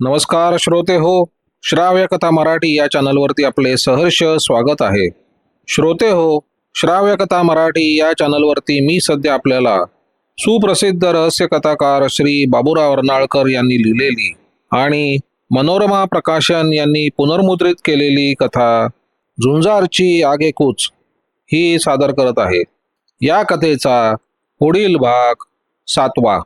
नमस्कार श्रोते हो श्राव्य कथा मराठी या चॅनलवरती आपले सहर्ष स्वागत आहे. श्रोते हो श्राव्य कथा मराठी या चॅनलवरती मी सध्या आपल्याला सुप्रसिद्ध रहस्य कथाकार श्री बाबूराव अर्नाळकर यांनी लिहिलेली आणि मनोरमा प्रकाशन यांनी पुनर्मुद्रित केलेली कथा झुंजारची आगेकूच ही सादर करत आहे. या कथेचा पुढील भाग सातवा.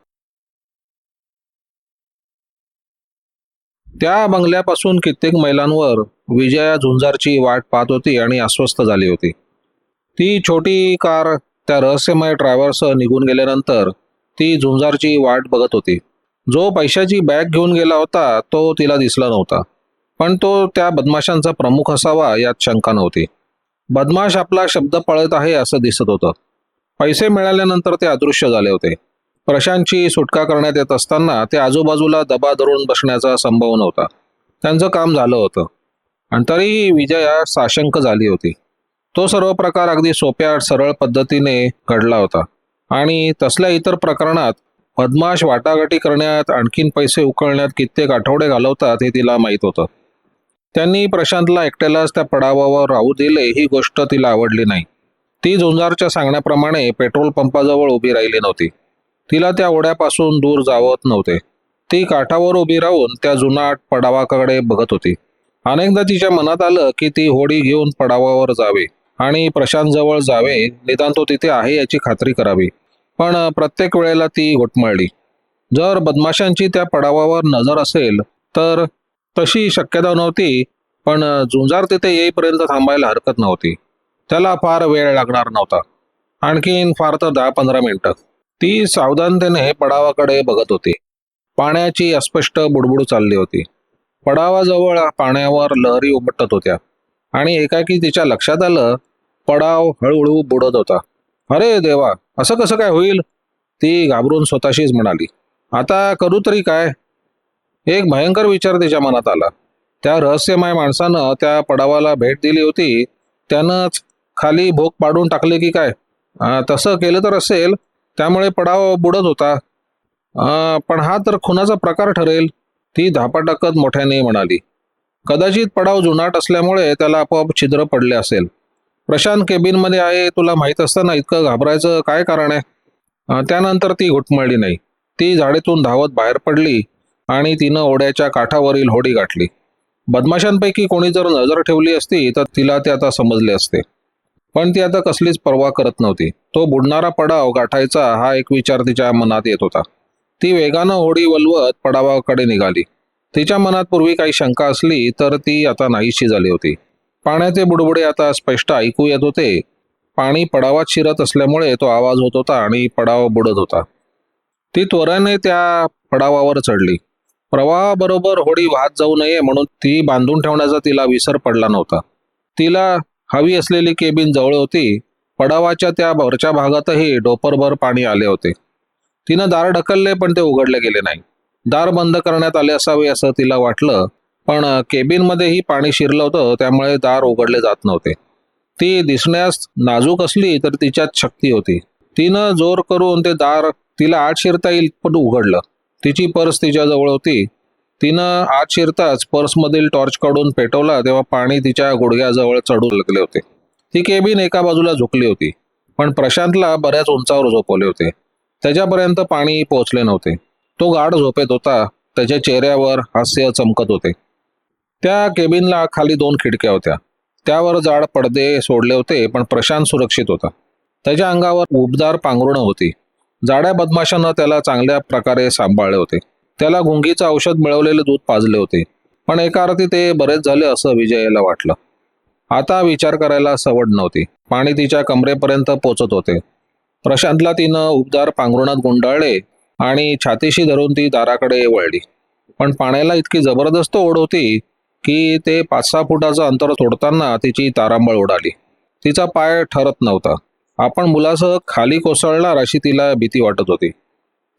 त्या बंगल्यापासून कित्येक मैलांवर विजया झुंजारची वाट पाहत होती आणि अस्वस्थ झाली होती. ती छोटी कार त्या रहस्यमय ड्रायव्हरसह निघून गेल्यानंतर ती झुंजारची वाट बघत होती. जो पैशाची बॅग घेऊन गेला होता तो तिला दिसला नव्हता. पण तो त्या बदमाशांचा प्रमुख असावा यात शंका नव्हती. बदमाश आपला शब्द पळत आहे असं दिसत होतं. पैसे मिळाल्यानंतर ते अदृश्य झाले होते. प्रशांतची सुटका करण्यात येत असताना ते आजूबाजूला दबा धरून बसण्याचा संभव नव्हता. त्यांचं काम झालं होतं. आणि तरीही विजया साशंक झाली होती. तो सर्व प्रकार अगदी सोप्या सरळ पद्धतीने घडला होता. आणि तसल्या इतर प्रकरणात बदमाश वाटाघाटी करण्यात आणखीन पैसे उकळण्यात कित्येक आठवडे घालवतात हे तिला माहीत होतं. त्यांनी प्रशांतला एकट्यालाच त्या पडावावर राहू दिले ही गोष्ट तिला आवडली नाही. ती झुंजारच्या सांगण्याप्रमाणे पेट्रोल पंपाजवळ उभी राहिली नव्हती. तिला त्या ओढ्यापासून दूर जावत नव्हते. ती काठावर उभी राहून त्या जुनाट पडावाकडे बघत होती. अनेकदा तिच्या मनात आलं की ती होडी घेऊन पडावावर जावे आणि प्रशांत जवळ जावे निदान तो तिथे आहे याची खात्री करावी. पण प्रत्येक वेळेला ती घोटमळली. जर बदमाशांची त्या पडावावर नजर असेल तर तशी शक्यता नव्हती पण झुंजार तिथे येईपर्यंत थांबायला हरकत नव्हती. त्याला फार वेळ लागणार नव्हता. आणखीन फार तर दहा पंधरा मिनिटं. ती सावधानतेने पडावाकडे बघत होती. पाण्याची अस्पष्ट बुडबुड चालली होती. पडावाजवळ पाण्यावर लहरी उमटत होत्या आणि एकाकी तिच्या लक्षात आलं पडाव हळूहळू बुडत होता. अरे देवा असं कसं काय होईल? ती घाबरून स्वतःशीच म्हणाली. आता करू तरी काय? एक भयंकर विचार तिच्या मनात आला. त्या रहस्यमय माणसानं त्या पडावाला भेट दिली होती. त्यानंच खाली भोग पाडून टाकले की काय? तसं केलं तर असेल त्यामुळे पडाव बुडत होता. पण हा तर खुनाचा प्रकार ठरेल ती धापाटकत मोठ्याने म्हणाली. कदाचित पडाव जुनाट असल्यामुळे त्याला आपोआप छिद्र पडले असेल. प्रशांत केबिनमध्ये आहे तुला माहीत असताना इतकं घाबरायचं काय कारण आहे? त्यानंतर ती घुटमळली नाही. ती झाडेतून धावत बाहेर पडली आणि तिनं ओढ्याच्या काठावरील होडी गाठली. बदमाशांपैकी कोणी जर नजर ठेवली असती तर तिला ते आता समजले असते. पण ती आता कसलीच पर्वा करत नव्हती. तो बुडणारा पडाव गाठायचा हा एक विचार तिच्या मनात येत होता. ती वेगानं होडी वलवत पडावाकडे निघाली. तिच्या मनात पूर्वी काही शंका असली तर ती आता नाहीशी झाली होती. पाण्याचे बुडबुडे आता स्पष्ट ऐकू येत होते. पाणी पडावात शिरत असल्यामुळे तो आवाज होत होता आणि पडाव बुडत होता. ती त्वराने त्या पडावावर चढली. प्रवाहाबरोबर होडी वाहत जाऊ नये म्हणून ती बांधून ठेवण्याचा तिला विसर पडला नव्हता. तिला हवी असलेली केबिन जवळ होती. पडावाच्या त्या वरच्या भागातही डोपरभर पाणी आले होते. तिनं दार ढकलले पण ते उघडले गेले नाही. दार बंद करण्यात आले असावे असं तिला वाटलं पण केबिनमध्येही पाणी शिरलं होतं त्यामुळे दार उघडले जात नव्हते. ती दिसण्यास नाजूक असली तर तिच्यात शक्ती होती. तिनं जोर करून ते दार तिला आत शिरता येईल पण उघडलं. तिची पर्स तिच्या जवळ होती. तिनं आत शिरताच पर्समधील टॉर्च काढून पेटवला तेव्हा पाणी तिच्या गुडघ्याजवळ चढू लागले होते. ती केबिन एका बाजूला झुकली होती पण प्रशांतला बऱ्याच उंचावर झोपवले होते. त्याच्यापर्यंत पाणी पोहोचले नव्हते. तो गाढ झोपेत होता त्याच्या चेहऱ्यावर हास्य चमकत होते. त्या केबिनला खाली दोन खिडक्या होत्या. त्यावर जाड पडदे सोडले होते पण प्रशांत सुरक्षित होता. त्याच्या अंगावर उबदार पांघरुणं होती. जाड्या बदमाशानं त्याला चांगल्या प्रकारे सांभाळले होते. त्याला गुंगीचं औषध मिळवलेले दूध पाजले होते. पण एका अर्थी ते बरेच झाले असं विजयाला वाटलं. आता विचार करायला सवड नव्हती. पाणी तिच्या कमरेपर्यंत पोचत होते. प्रशांतला तिनं उबदार पांघरुणात गुंडाळले आणि छातीशी धरून ती दाराकडे वळली. पण पाण्याला इतकी जबरदस्त ओढ होती की ते पाच सहा फुटाचं अंतर सोडताना तिची तारांबळ उडाली. तिचा पाय ठरत नव्हता. आपण मुलासह खाली कोसळणार अशी तिला भीती वाटत होती.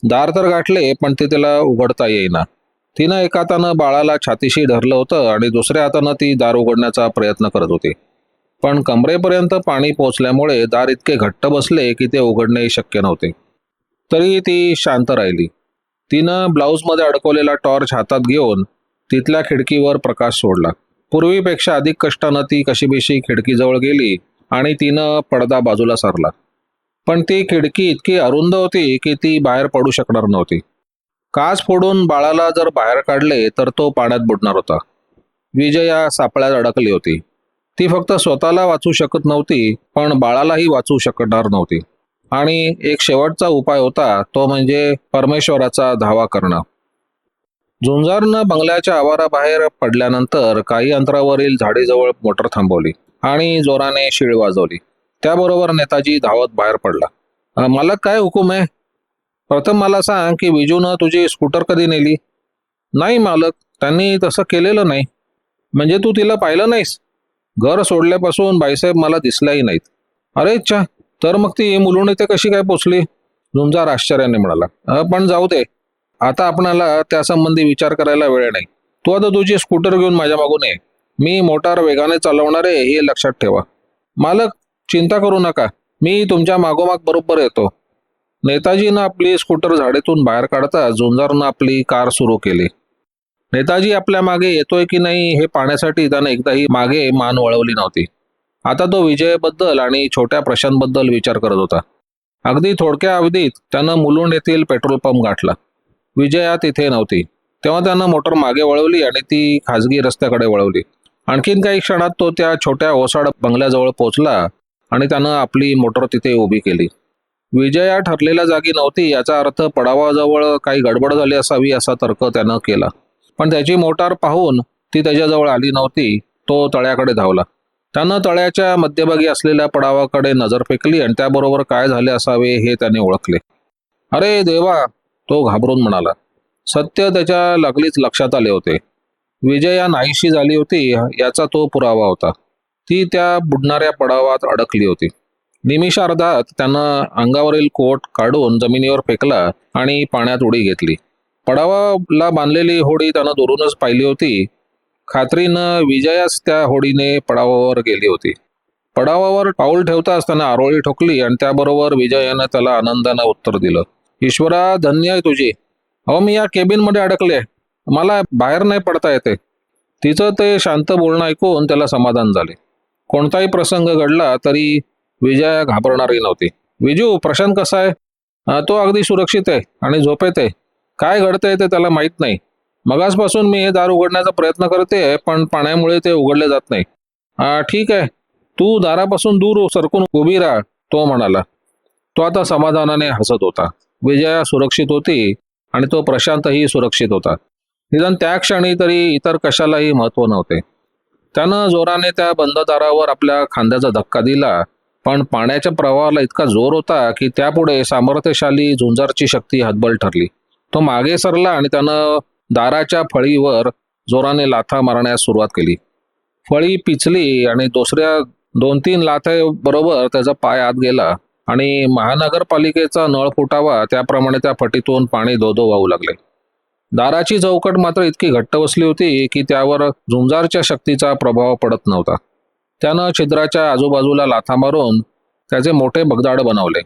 दार तर गाठले पण ते तिला उघडता येईना. तिनं एका हातानं बाळाला छातीशी धरलं होतं आणि दुसऱ्या हातानं ती दार उघडण्याचा प्रयत्न करत होती. पण कमरेपर्यंत पाणी पोचल्यामुळे दार इतके घट्ट बसले की ते उघडणे शक्य नव्हते. तरी ती शांत राहिली. तिनं ब्लाऊजमध्ये अडकवलेला टॉर्च हातात घेऊन तिथल्या खिडकीवर प्रकाश सोडला. पूर्वीपेक्षा अधिक कष्टानं ती कशीबेशी खिडकीजवळ गेली आणि तिनं पडदा बाजूला सारला. पण ती खिडकी इतकी अरुंद होती की ती बाहेर पडू शकणार नव्हती. काच फोडून बाळाला जर बाहेर काढले तर तो पाण्यात बुडणार होता. विजया सापळ्यात अडकली होती. ती फक्त स्वतःला वाचू शकत नव्हती पण बाळालाही वाचू शकणार नव्हती. आणि एक शेवटचा उपाय होता तो म्हणजे परमेश्वराचा धावा करणं. झुंजारनं बंगल्याच्या आवाराबाहेर पडल्यानंतर काही अंतरावरील झाडीजवळ मोटर थांबवली आणि जोराने शिळ वाजवली. त्याबरोबर नेताजी धावत बाहेर पडला. मला मालक काय हुकूम आहे? प्रथम मला सांग की विजूनं तुझी स्कूटर कधी नेली? नाही मालक त्यांनी तसं केलेलं नाही. म्हणजे तू तिला पाहिलं नाहीस? घर सोडल्यापासून बाईसाहेब मला दिसल्याही नाहीत. अरे इच्छा तर मग ती मुलून इथे कशी काय पोचली? झुंजार आश्चर्याने म्हणाला. पण जाऊ दे. आता आपणाला त्यासंबंधी विचार करायला वेळ नाही. तू आता तुझी स्कूटर घेऊन माझ्या मागून ये. मी मोटार वेगाने चालवणार आहे हे लक्षात ठेवा. मालक चिंता करू नका. मी तुमच्या मागोमाग बरोबर येतो. नेताजीनं आपली स्कूटर झाडेतून बाहेर काढता झुंजारनं आपली कार सुरू केली. नेताजी आपल्या मागे येतोय की नाही हे पाहण्यासाठी त्यानं एकदाही मागे मान वळवली नव्हती. आता तो विजयबद्दल आणि छोट्या प्रशांतबद्दल विचार करत होता. अगदी थोडक्या अवधीत त्यानं मुलुंड येथील पेट्रोल पंप गाठला. विजया तिथे नव्हती. तेव्हा त्यानं मोटर मागे वळवली आणि ती खाजगी रस्त्याकडे वळवली. आणखीन काही क्षणात तो त्या छोट्या ओसाड बंगल्याजवळ पोहोचला आणि त्यानं आपली मोटर तिथे उभी केली. विजया ठरलेल्या जागी नव्हती याचा अर्थ पडावाजवळ काही गडबड झाली असावी असा तर्क त्यानं केला. पण त्याची मोटार पाहून ती त्याच्याजवळ आली नव्हती तो तळ्याकडे धावला. त्यानं तळ्याच्या मध्यभागी असलेल्या पडावाकडे नजर फेकली आणि त्याबरोबर काय झाले असावे हे त्याने ओळखले. अरे देवा तो घाबरून म्हणाला. सत्य त्याच्या लागलीच लक्षात आले होते. विजया नाहीशी झाली होती याचा तो पुरावा होता. ती त्या बुडणाऱ्या पडावात अडकली होती. निमिषार्धात त्यानं अंगावरील कोट काढून जमिनीवर फेकला आणि पाण्यात उडी घेतली. पडावाला बांधलेली होडी त्यानं दुरूनच पाहिली होती. खात्रीनं विजयाच त्या होडीने पडावावर गेली होती. पडावावर पाऊल ठेवताच त्यानं आरोळी ठोकली आणि त्याबरोबर विजयानं त्याला आनंदानं उत्तर दिलं. ईश्वरा धन्य आहे तुझी. अहो मी या केबिनमध्ये अडकले. मला बाहेर नाही पडता येते. तिचं ते शांत बोलणं ऐकून त्याला समाधान झाले. कोणताही प्रसंग घडला तरी विजया घाबरणारी नव्हती. विजू प्रशांत कसा आहे? तो अगदी सुरक्षित आहे आणि झोपेत आहे. काय घडतंय ते त्याला माहीत नाही. मगासपासून मी हे दार उघडण्याचा प्रयत्न करते पण पाण्यामुळे ते उघडले जात नाही. ठीक आहे. तू दारापासून दूर सरकून उभी राहा तो म्हणाला. तो आता समाधानाने हसत होता. विजया सुरक्षित होती आणि तो प्रशांतही सुरक्षित होता. निदान त्या क्षणी तरी इतर कशालाही महत्त्व नव्हते. त्यानं जोराने त्या बंद दारावर आपल्या खांद्याचा धक्का दिला. पण पाण्याच्या प्रवाहाला इतका जोर होता की त्यापुढे सामर्थ्यशाली झुंजारची शक्ती हतबल ठरली. तो मागे सरला आणि त्यानं दाराच्या फळीवर जोराने लाथा मारण्यास सुरुवात केली. फळी पिचली आणि दुसऱ्या दोन तीन लाथेबरोबर त्याचा पाय आत गेला आणि महानगरपालिकेचा नळ फुटावा त्याप्रमाणे त्या फटीतून पाणी धोधो वाहू लागले. दाराची चौकट मात्र इतकी घट्ट बसली होती की त्यावर झुंजारच्या शक्तीचा प्रभाव पडत नव्हता. त्यानं छिद्राच्या आजूबाजूला लाथा मारून त्याचे मोठे बगदाड बनवले.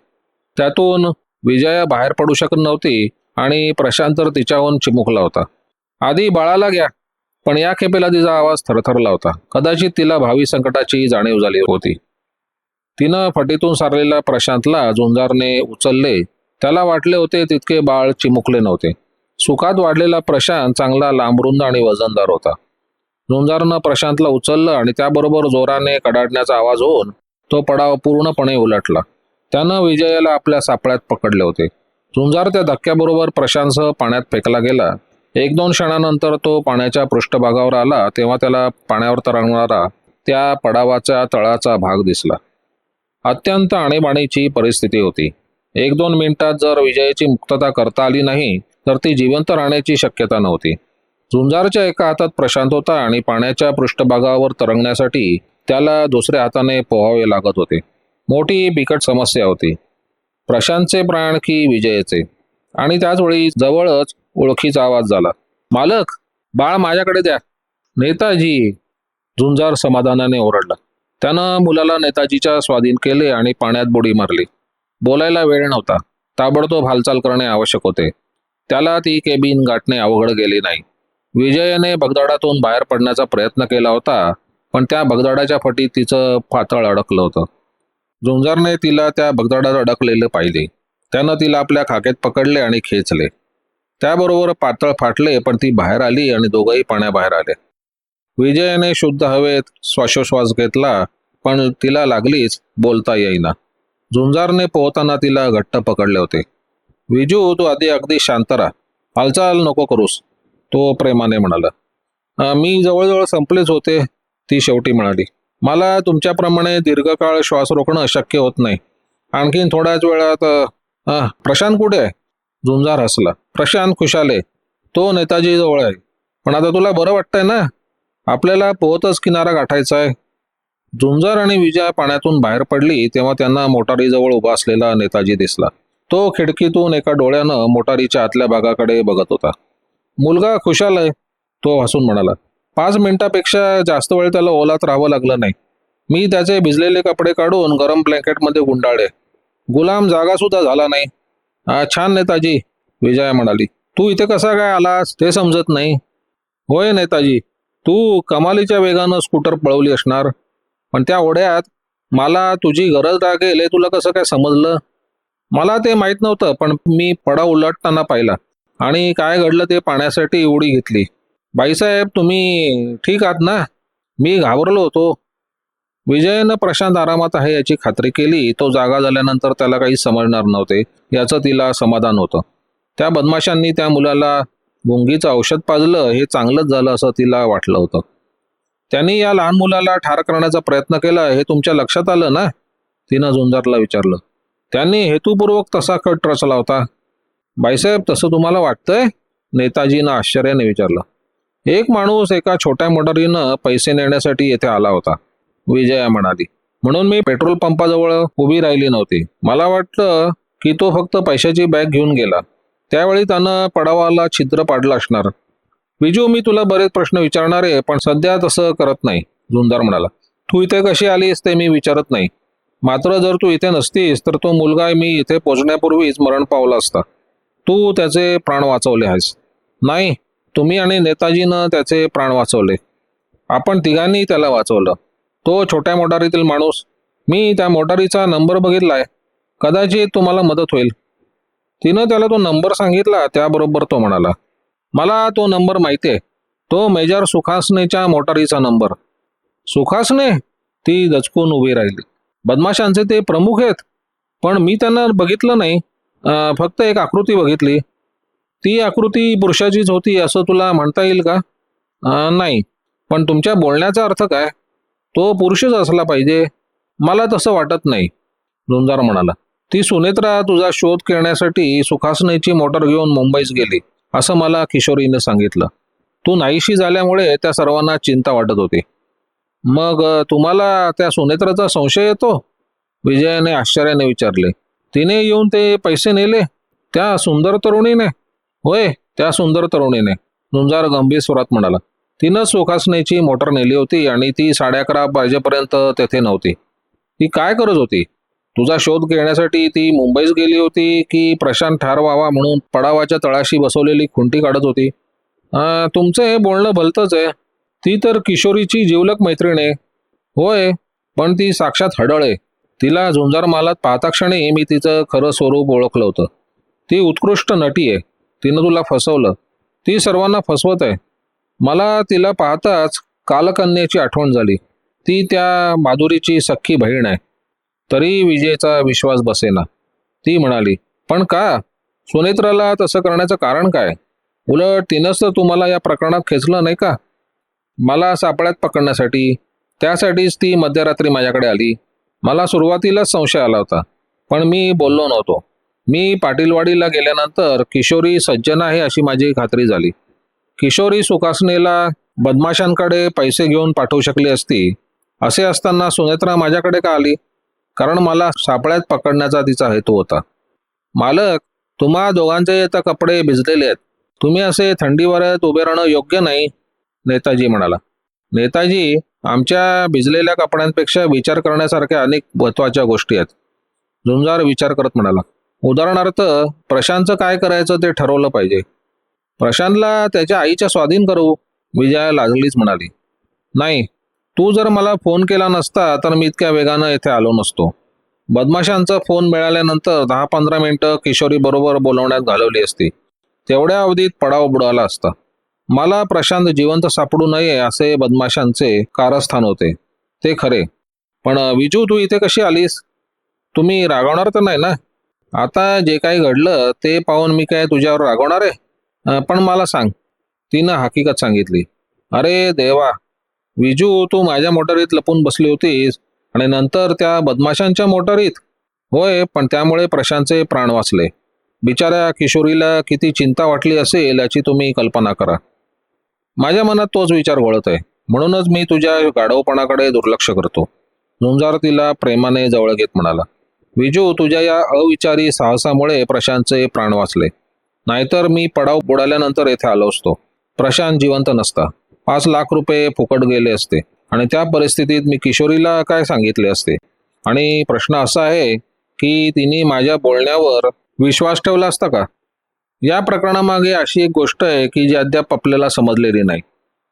त्यातून विजया बाहेर पडू शकत नव्हती आणि प्रशांत तर तिच्याहून चिमुकला होता. आधी बाळाला घ्या. पण या खेपेला तिचा आवाज थरथरला होता. कदाचित तिला भावी संकटाची जाणीव झाली होती. तिनं फटीतून सारलेल्या प्रशांतला झुंजारने उचलले. त्याला वाटले होते तितके बाळ चिमुकले नव्हते. सुखात वाढलेला प्रशांत चांगला लांबरुंद आणि वजनदार होता. झुंजारनं प्रशांतला उचललं आणि त्याबरोबर जोराने कडाडण्याचा आवाज होऊन तो पडाव पूर्णपणे उलटला. त्यानं विजयाला आपल्या सापळ्यात पकडले होते. झुंजार त्या धक्क्याबरोबर प्रशांतसह पाण्यात फेकला गेला. एक दोन क्षणानंतर तो पाण्याच्या पृष्ठभागावर आला तेव्हा त्याला पाण्यावर तरंगणारा त्या पडावाच्या तळाचा भाग दिसला. अत्यंत आणीबाणीची परिस्थिती होती. एक दोन मिनिटात जर विजयाची मुक्तता करता आली नाही तर ती जिवंत राहण्याची शक्यता नव्हती. झुंजारच्या एका हातात प्रशांत होता आणि पाण्याच्या पृष्ठभागावर तरंगण्यासाठी त्याला दुसऱ्या हाताने पोहावे लागत होते. मोठी बिकट समस्या होती. प्रशांतचे प्राण की विजयचे. आणि त्याचवेळी जवळच ओळखीचा आवाज झाला. मालक बाळ माझ्याकडे द्या. नेताजी झुंजार समाधानाने ओरडला. त्यानं मुलाला नेताजीच्या स्वाधीन केले आणि पाण्यात बुडी मारली. बोलायला वेळ नव्हता. ताबडतोब हालचाल करणे आवश्यक होते. त्याला ती केबिन गाठणे अवघड गेले नाही. विजयने भगदाडातून बाहेर पडण्याचा प्रयत्न केला होता पण त्या भगदाडाच्या फटीत तिचं पातळ अडकलं होतं. झुंजारने तिला त्या भगदाडात अडकलेलं पाहिले. त्यानं तिला आपल्या खाकेत पकडले आणि खेचले. त्याबरोबर पातळ फाटले पण ती बाहेर आली आणि दोघंही पाण्याबाहेर आले. विजयने शुद्ध हवेत श्वासोश्वास घेतला पण तिला लागलीच बोलता येईना. झुंजारने पोहताना तिला घट्ट पकडले होते. विजू तू आधी अगदी शांत राहा. हालचाल नको करूस तो प्रेमाने म्हणाला. मी जवळजवळ संपलेच होते ती शेवटी म्हणाली. मला तुमच्याप्रमाणे दीर्घकाळ श्वास रोखणं शक्य होत नाही. आणखीन थोड्याच वेळात प्रशांत कुठे आहे? झुंजार हसला. प्रशांत खुशाले तो नेताजी जवळ आहे. पण आता तुला बरं वाटतंय ना? आपल्याला पोहतच किनारा गाठायचा आहे. झुंजार आणि विजया पाण्यातून बाहेर पडली तेव्हा त्यांना मोटारीजवळ उभा असलेला नेताजी दिसला. तो खिडकीतून एका डोळ्यानं मोटारीच्या आतल्या भागाकडे बघत होता. मुलगा खुशाल आहे तो हसून म्हणाला पाच मिनिटापेक्षा जास्त वेळ त्याला ओलात राहावं लागलं नाही. मी त्याचे भिजलेले कपडे काढून गरम ब्लँकेटमध्ये गुंडाळले. गुलाम जागा सुद्धा झाला नाही. छान नेताजी विजया म्हणाली. तू इथे कसा काय आलास ते समजत नाही. होय नेताजी तू कमालीच्या वेगानं स्कूटर पळवली असणार. पण त्या ओढ्यात मला तुझी गरज लागेल हे तुला कसं काय समजलं? मला ते माहीत नव्हतं पण मी पडा उलटताना पाहिला. आणि काय घडलं ते पाण्यासाठी उडी घेतली. बाईसाहेब तुम्ही ठीक आहात ना? मी घाबरलो होतो. विजयनं प्रशांत आरामात आहे याची खात्री केली. तो जागा झाल्यानंतर त्याला काही समजणार नव्हते याचं तिला समाधान होतं. त्या बदमाशांनी त्या मुलाला गुंगीचं औषध पाजलं हे चांगलंच झालं असं तिला वाटलं होतं. त्यांनी या लहान मुलाला ठार करण्याचा प्रयत्न केला हे तुमच्या लक्षात आलं ना? तिनं झुंजारला विचारलं. त्यांनी हेतुपूर्वक तसा कट रचला होता. बाईसाहेब तसं तुम्हाला वाटतंय? नेताजीनं आश्चर्याने विचारलं. एक माणूस एका छोट्या मोटारीनं पैसे नेण्यासाठी येथे आला होता. विजया म्हणाली म्हणून मी पेट्रोल पंपाजवळ उभी राहिली नव्हती. मला वाटलं की तो फक्त पैशाची बॅग घेऊन गेला. त्यावेळी त्यानं पडावाला छिद्र पाडलं असणार. विजू मी तुला बरेच प्रश्न विचारणार आहे पण सध्या तसं करत नाही झुंजार म्हणाला. तू इथे कशी आलीस ते मी विचारत नाही. मात्र जर तू इथे नसतीस तर तो मुलगा मी इथे पोचण्यापूर्वीच मरण पावला असता. तू त्याचे प्राण वाचवले आहेस. नाही तुम्ही आणि नेताजीनं त्याचे प्राण वाचवले. आपण तिघांनी त्याला वाचवलं. तो छोट्या मोटारीतील माणूस. मी त्या मोटारीचा नंबर बघितलाय. कदाचित तुम्हाला मदत होईल. तिनं त्याला तो नंबर सांगितला त्याबरोबर तो म्हणाला मला तो नंबर माहिती आहे. तो मेजर सुखासनेच्या मोटारीचा नंबर. सुखासने ती दचकून उभी राहिली. बदमाशांचे ते प्रमुख आहेत. पण मी त्यांना बघितलं नाही. फक्त एक आकृती बघितली. ती आकृती पुरुषाचीच होती असं तुला म्हणता येईल का? नाही. पण तुमच्या बोलण्याचा अर्थ काय? तो पुरुषच असला पाहिजे. मला तसं वाटत नाही. झुंजार म्हणाला. ती सुनेत्रा तुझा शोध घेण्यासाठी सुखासनेची मोटर घेऊन मुंबईस गेली असं मला किशोरीने सांगितलं. तू नाहीशी झाल्यामुळे त्या सर्वांना चिंता वाटत होती. मग तुम्हाला त्या सुनेत्राचा संशय येतो? विजयाने आश्चर्याने विचारले. तिने येऊन ते पैसे नेले त्या सुंदर तरुणीने. होय त्या सुंदर तरुणीने झुंजार गंभीर स्वरात म्हणाला. तिनं सुखासनेची मोटर नेली होती आणि ती साडे अकरा वाजेपर्यंत तेथे नव्हती. ती काय करत होती? तुझा शोध घेण्यासाठी ती मुंबईस गेली होती की प्रशांत ठार व्हावा म्हणून पडावाच्या तळाशी बसवलेली खुंटी काढत होती? तुमचं हे बोलणं भलतंच आहे. ती तर किशोरीची जिवलक मैत्रीण आहे. होय पण ती साक्षात हडळ आहे. तिला झुंजार मालात पाहता क्षणी मी तिचं खरं स्वरूप ओळखलं होतं. ती उत्कृष्ट नटी आहे. तिनं तुला फसवलं. ती सर्वांना फसवत आहे. मला तिला पाहताच कालकन्याची आठवण झाली. ती त्या माधुरीची सख्खी बहीण आहे. तरी विजयचा विश्वास बसेना. ती म्हणाली पण का? सुनेत्राला तसं करण्याचं कारण काय? उलट तिनंच तर तुम्हाला या प्रकरणात खेचलं नाही का? मला सापळ्यात पकडण्यासाठी. त्यासाठीच ती मध्यरात्री माझ्याकडे आली. मला सुरुवातीलाच संशय आला होता. पण मी बोललो नव्हतो. मी पाटीलवाडीला गेल्यानंतर किशोरी सज्जन आहे अशी माझी खात्री झाली. किशोरी सुखासनेला बदमाशांकडे पैसे घेऊन पाठवू शकली असती. असे असताना सुनेत्रा माझ्याकडे का आली? कारण मला सापळ्यात पकडण्याचा तिचा हेतू होता. मालक तुम्हा दोघांचे आता कपडे भिजलेले आहेत. तुम्ही असे थंडीवरत उभे राहणं योग्य नाही. नेताजी म्हणाला. नेताजी आमच्या भिजलेल्या कपड्यांपेक्षा विचार करण्यासारख्या अनेक महत्त्वाच्या गोष्टी आहेत. झुंजार विचार करत म्हणाला. उदाहरणार्थ प्रशांतचं काय करायचं ते ठरवलं पाहिजे. प्रशांतला त्याच्या आईच्या स्वाधीन करू विजया लाजलीच म्हणाली. नाही तू जर मला फोन केला नसता तर मी इतक्या वेगानं येथे आलो नसतो. बदमाशांचा फोन मिळाल्यानंतर दहा पंधरा मिनिटं किशोरी बरोबर बोलवण्यात घालवली असती. तेवढ्या अवधीत पडाव बुडाला असता. मला प्रशांत जिवंत सापडू नये असे बदमाशांचे कारस्थान होते. ते खरे. पण विजू तू इथे कशी आलीस? तुम्ही रागवणार तर नाही ना? आता जे काही घडलं ते पाहून मी काय तुझ्यावर रागवणार आहे? पण मला सांग. तिनं हकीकत सांगितली. अरे देवा! विजू तू माझ्या मोटारीत लपून बसली होतीस आणि नंतर त्या बदमाशांच्या मोटारीत? होय पण त्यामुळे प्रशांतचे प्राण वाचले. बिचाऱ्या किशोरीला किती चिंता वाटली असेल याची तुम्ही कल्पना करा. माझ्या मनात तोच विचार वळत आहे. म्हणूनच मी तुझ्या गाढवपणाकडे दुर्लक्ष करतो. झुंजार तिला प्रेमाने जवळ घेत म्हणाला विजू तुझ्या या अविचारी साहसामुळे प्रशांतचे प्राण वाचले. नाहीतर मी पडाव बुडाल्यानंतर येथे आलो असतो. प्रशांत जिवंत नसता. पाच लाख रुपये फुकट गेले असते आणि त्या परिस्थितीत मी किशोरीला काय सांगितले असते? आणि प्रश्न असा आहे की तिने माझ्या बोलण्यावर विश्वास ठेवला असता का? या प्रकरणामागे अशी एक गोष्ट आहे की जी अद्याप आपल्याला समजलेली नाही.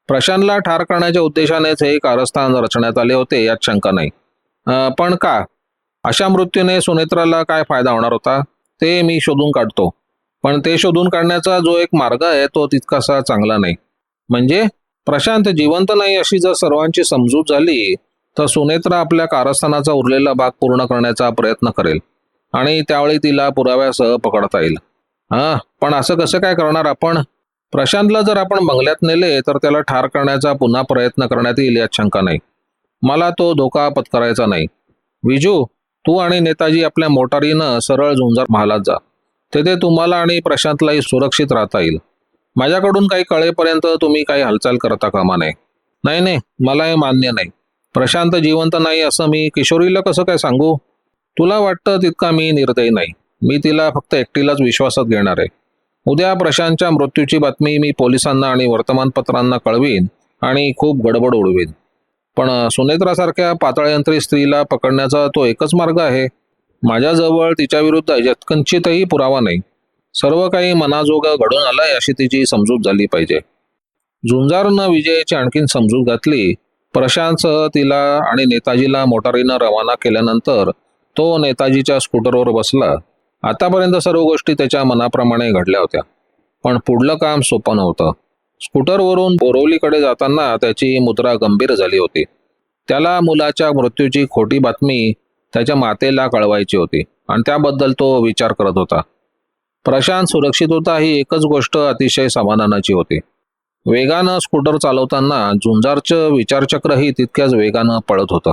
प्रशांतला ठार करण्याच्या उद्देशानेच हे कारस्थान रचण्यात आले होते यात शंका नाही. पण का? अशा मृत्यूने सुनेत्राला काय फायदा होणार होता? ते मी शोधून काढतो. पण ते शोधून काढण्याचा जो एक मार्ग आहे तो तितकासा चांगला नाही. म्हणजे प्रशांत जिवंत नाही अशी जर सर्वांची समजूत झाली तर सुनेत्रा आपल्या कारस्थानाचा उरलेला भाग पूर्ण करण्याचा प्रयत्न करेल आणि त्यावेळी तिला पुराव्यासह पकडता येईल. हा पण असं कसं काय करणार आपण? प्रशांतला जर आपण बंगल्यात नेले तर त्याला ठार करण्याचा पुन्हा प्रयत्न करण्यात येईल यात शंका नाही. मला तो धोका पत्करायचा नाही. विजू तू आणि नेताजी आपल्या मोटारीनं सरळ झुंजार महालात जा. तेथे तुम्हाला आणि प्रशांतलाही सुरक्षित राहता येईल. माझ्याकडून काही कळेपर्यंत तुम्ही काही हालचाल करता कामा नये. नाही नाही मला हे मान्य नाही. प्रशांत जिवंत नाही असं मी किशोरीला कसं काय सांगू? तुला वाटतं तितका मी निर्दयी नाही. मी तिला फक्त एकटीलाच विश्वासात घेणार आहे. उद्या प्रशांतच्या मृत्यूची बातमी मी पोलिसांना आणि वर्तमानपत्रांना कळवीन आणि खूप गडबड उडवीन. पण सुनेत्रासारख्या पातळयंत्री स्त्रीला पकडण्याचा तो एकच मार्ग आहे. माझ्याजवळ तिच्याविरुद्ध यत्कंचितही पुरावा नाही. सर्व काही मनाजोगं घडून आलंय अशी तिची समजूत झाली पाहिजे. झुंजारनं विजयाची आणखीन समजूत घातली. प्रशांतसह तिला आणि नेताजीला मोटारीनं रवाना केल्यानंतर तो नेताजीच्या स्कूटरवर बसला. आतापर्यंत सर्व गोष्टी त्याच्या मनाप्रमाणे घडल्या होत्या. पण पुढलं काम सोपं नव्हतं. स्कूटरवरून बोरवलीकडे जाताना त्याची मुद्रा गंभीर झाली होती. त्याला मुलाच्या मृत्यूची खोटी बातमी त्याच्या मातेला कळवायची होती आणि त्याबद्दल तो विचार करत होता. प्रशांत सुरक्षित होता ही एकच गोष्ट अतिशय समाधानाची होती. वेगानं स्कूटर चालवताना झुंजारचं विचारचक्रही तितक्याच वेगानं पळत होतं.